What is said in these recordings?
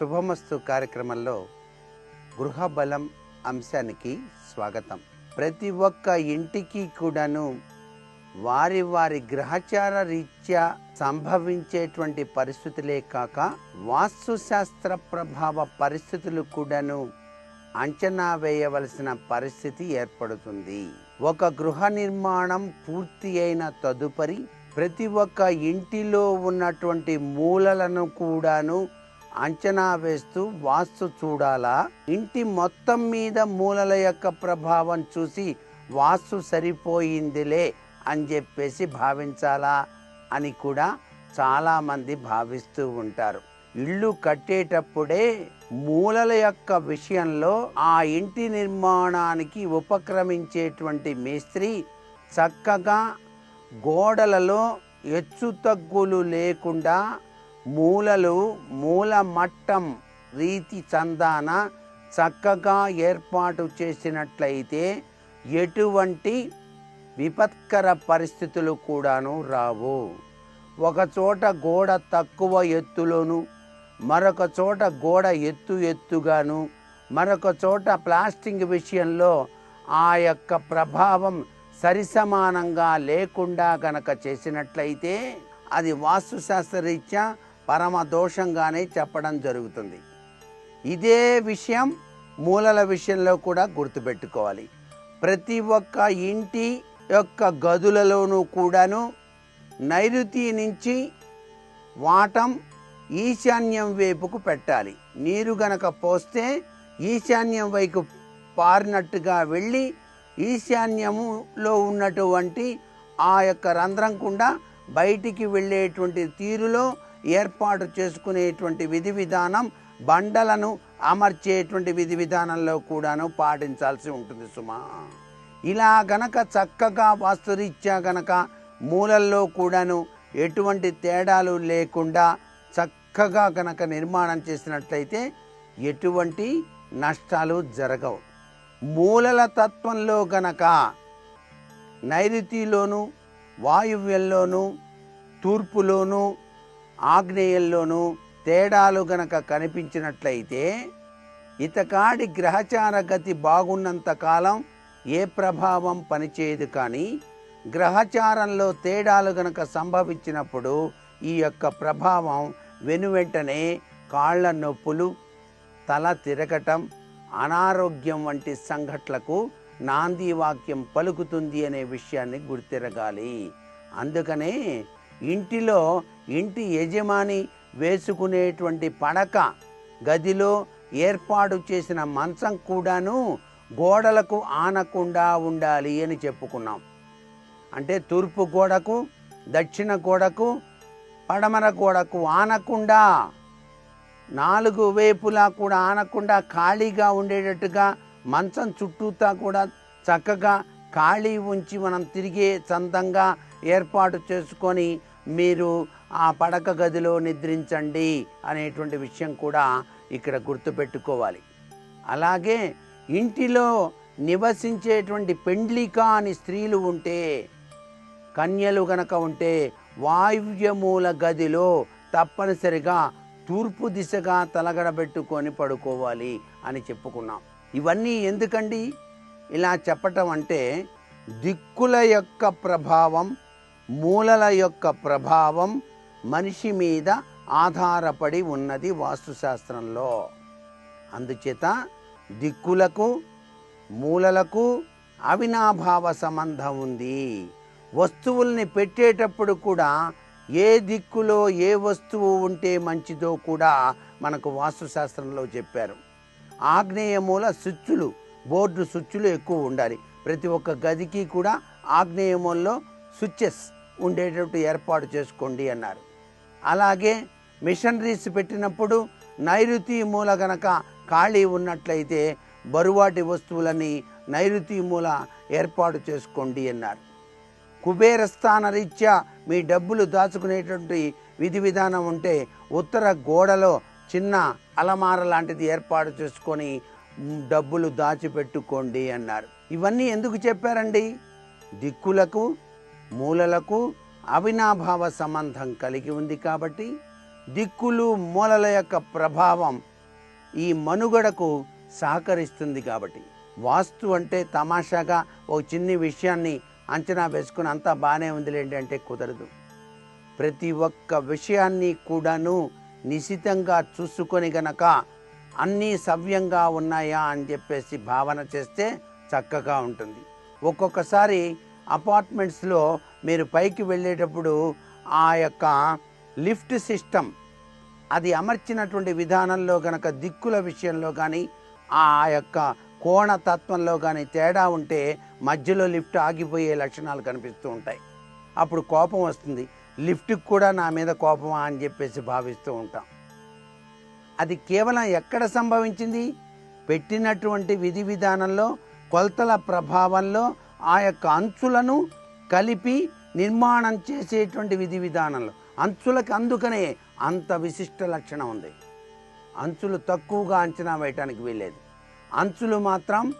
శుభమస్తు కార్యక్రమంలో గృహ బలం అంశానికి స్వాగతం. ప్రతి ఒక్క ఇంటికి కూడాను వారి వారి గ్రహచార రీత్యా సంభవించేటువంటి పరిస్థితులే కాక వాస్తుశాస్త్ర ప్రభావ పరిస్థితులు కూడాను అంచనా వేయవలసిన పరిస్థితి ఏర్పడుతుంది. ఒక గృహ నిర్మాణం పూర్తి అయిన తదుపరి ప్రతి ఒక్క ఇంటిలో ఉన్నటువంటి మూలలను కూడాను అంచనా వేస్తూ వాస్తు చూడాలా? ఇంటి మొత్తం మీద మూలల యొక్క ప్రభావం చూసి వాస్తు సరిపోయిందిలే అని చెప్పేసి భావించాలా అని కూడా చాలామంది భావిస్తూ ఉంటారు. ఇల్లు కట్టేటప్పుడే మూలల యొక్క విషయంలో ఆ ఇంటి నిర్మాణానికి ఉపక్రమించేటువంటి మేస్త్రి చక్కగా గోడలలో హెచ్చుతగ్గులు లేకుండా మూలలు మూల మట్టం రీతి చందాన చక్కగా ఏర్పాటు చేసినట్లయితే ఎటువంటి విపత్కర పరిస్థితులు కూడాను రావు. ఒకచోట గోడ తక్కువ ఎత్తులోను మరొక చోట గోడ ఎత్తు ఎత్తుగాను మరొక చోట ప్లాస్టింగ్ విషయంలో ఆ యొక్క ప్రభావం సరిసమానంగా లేకుండా గనక చేసినట్లయితే అది వాస్తుశాస్త్రరీత్యా పరమ దోషంగానే చెప్పడం జరుగుతుంది. ఇదే విషయం మూలల విషయంలో కూడా గుర్తుపెట్టుకోవాలి. ప్రతి ఒక్క ఇంటి యొక్క గదులలోనూ కూడాను నైరుతి నుంచి వాటం ఈశాన్యం వైపుకు పెట్టాలి. నీరు గనక పోస్తే ఈశాన్యం వైపు పారినట్టుగా వెళ్ళి ఈశాన్యములో ఉన్నటువంటి ఆ యొక్క రంధ్రం గుండా బయటికి వెళ్ళేటువంటి తీరులో ఏర్పాటు చేసుకునేటువంటి విధి విధానం బండలను అమర్చేటువంటి విధి విధానంలో కూడాను పాటించాల్సి ఉంటుంది సుమా. ఇలా గనక చక్కగా వాస్తురీత్యా గనక మూలల్లో కూడాను ఎటువంటి తేడాలు లేకుండా చక్కగా గనక నిర్మాణం చేసినట్లయితే ఎటువంటి నష్టాలు జరగవు. మూలల తత్వంలో గనక నైరుతిలోను వాయువ్యంలోను తూర్పులోను ఆగ్నేయల్లోనూ తేడాలు గనక కనిపించినట్లయితే ఇతకాడి గ్రహచార గతి బాగున్నంత కాలం ఏ ప్రభావం పనిచేయదు కానీ గ్రహచారంలో తేడాలు గనక సంభవించినప్పుడు ఈ యొక్క ప్రభావం వెనువెంటనే కాళ్ళ నొప్పులు తల తిరగటం అనారోగ్యం వంటి సంఘటనలకు నాంది వాక్యం పలుకుతుంది అనే విషయాన్ని గుర్తిరగాలి. అందుకనే ఇంటిలో ఇంటి యజమాని వేసుకునేటువంటి పడక గదిలో ఏర్పాటు చేసిన మంచం కూడాను గోడలకు ఆనకుండా ఉండాలి అని చెప్పుకున్నాం. అంటే తూర్పు గోడకు దక్షిణ గోడకు పడమర గోడకు ఆనకుండా నాలుగు వైపులా కూడా ఆనకుండా ఖాళీగా ఉండేటట్టుగా మంచం చుట్టూతా కూడా చక్కగా ఖాళీ ఉంచి మనం తిరిగే చందంగా ఏర్పాటు చేసుకొని మీరు ఆ పడక గదిలో నిద్రించండి అనేటువంటి విషయం కూడా ఇక్కడ గుర్తుపెట్టుకోవాలి. అలాగే ఇంటిలో నివసించేటువంటి పెండ్లికా అని స్త్రీలు ఉంటే కన్యలు గనక ఉంటే వాయువ్యమూల గదిలో తప్పనిసరిగా తూర్పు దిశగా తలగడబెట్టుకొని పడుకోవాలి అని చెప్పుకున్నాం. ఇవన్నీ ఎందుకండి? ఇలా చెప్పటం అంటే దిక్కుల యొక్క ప్రభావం మూలల యొక్క ప్రభావం మనిషి మీద ఆధారపడి ఉన్నది వాస్తుశాస్త్రంలో. అందుచేత దిక్కులకు మూలలకు అవినాభావ సంబంధం ఉంది. వస్తువుల్ని పెట్టేటప్పుడు కూడా ఏ దిక్కులో ఏ వస్తువు ఉంటే మంచిదో కూడా మనకు వాస్తుశాస్త్రంలో చెప్పారు. ఆగ్నేయ మూల స్విచ్చులు బోర్డు స్విచ్చులు ఎక్కువ ఉండాలి. ప్రతి ఒక్క గదికి కూడా ఆగ్నేయ మూలలో స్విచ్చెస్ ఉండేటట్టు ఏర్పాటు చేసుకోండి అన్నారు. అలాగే మిషనరీస్ పెట్టినప్పుడు నైరుతి మూల గనక ఖాళీ ఉన్నట్లయితే బరువాటి వస్తువులని నైరుతి మూల ఏర్పాటు చేసుకోండి అన్నారు. కుబేర స్థాన రీత్యా మీ డబ్బులు దాచుకునేటువంటి విధి విధానం ఉంటే ఉత్తర గోడలో చిన్న అలమార లాంటిది ఏర్పాటు చేసుకొని డబ్బులు దాచిపెట్టుకోండి అన్నారు. ఇవన్నీ ఎందుకు చెప్పారండి? దిక్కులకు మూలలకు అవినాభావ సంబంధం కలిగి ఉంది కాబట్టి దిక్కులు మూలల యొక్క ప్రభావం ఈ మనుగడకు సహకరిస్తుంది కాబట్టి. వాస్తు అంటే తమాషాగా ఒక చిన్ని విషయాన్ని అంచనా వేసుకుని అంతా బాగానే ఉందిలేండి అంటే కుదరదు. ప్రతి ఒక్క విషయాన్ని కూడాను నిశితంగా చూసుకొని గనక అన్నీ సవ్యంగా ఉన్నాయా అని చెప్పేసి భావన చేస్తే చక్కగా ఉంటుంది. ఒక్కొక్కసారి అపార్ట్మెంట్స్లో మీరు పైకి వెళ్ళేటప్పుడు ఆ యొక్క లిఫ్ట్ సిస్టమ్ అది అమర్చినటువంటి విధానంలో కనుక దిక్కుల విషయంలో కానీ ఆ యొక్క కోణ తత్వంలో కానీ తేడా ఉంటే మధ్యలో లిఫ్ట్ ఆగిపోయే లక్షణాలు కనిపిస్తూ ఉంటాయి. అప్పుడు కోపం వస్తుంది. లిఫ్ట్కి కూడా నా మీద కోపమా అని చెప్పేసి భావిస్తూ ఉంటాం. అది కేవలం ఎక్కడ సంభవించింది? పెట్టినటువంటి విధి విధానంలో కొలతల ప్రభావంలో ఆ యొక్క అంచులను కలిపి నిర్మాణం చేసేటువంటి విధి విధానంలో. అంచులకు అందుకనే అంత విశిష్ట లక్షణం ఉంది. అంచులు తక్కువగా అంచనా వేయటానికి వీలేదు అంచులు మాత్రం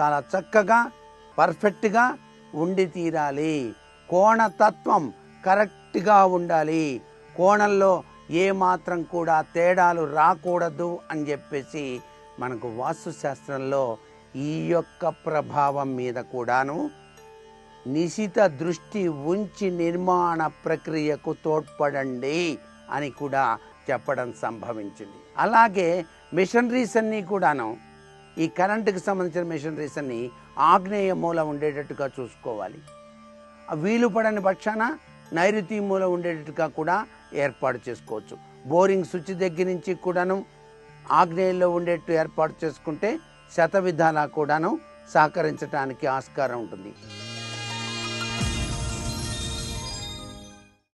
చాలా చక్కగా పర్ఫెక్ట్గా ఉండి తీరాలి. కోణతత్వం కరెక్ట్గా ఉండాలి. కోణంలో ఏ మాత్రం కూడా తేడాలు రాకూడదు అని చెప్పేసి మనకు వాస్తుశాస్త్రంలో ఈ యొక్క ప్రభావం మీద కూడాను నిశిత దృష్టి ఉంచి నిర్మాణ ప్రక్రియకు తోడ్పడండి అని కూడా చెప్పడం సంభవించింది. అలాగే మిషనరీస్ అన్నీ కూడాను ఈ కరెంటుకి సంబంధించిన మిషనరీస్ అన్నీ ఆగ్నేయ మూల ఉండేటట్టుగా చూసుకోవాలి. వీలు పడని పక్షాన నైరుతి మూల ఉండేటట్టుగా కూడా ఏర్పాటు చేసుకోవచ్చు. బోరింగ్ స్విచ్ దగ్గర నుంచి కూడాను ఆగ్నేయంలో ఉండేట్టు ఏర్పాటు చేసుకుంటే శత విధాలా కూడాను సహకరించడానికి ఆస్కారం ఉంటుంది.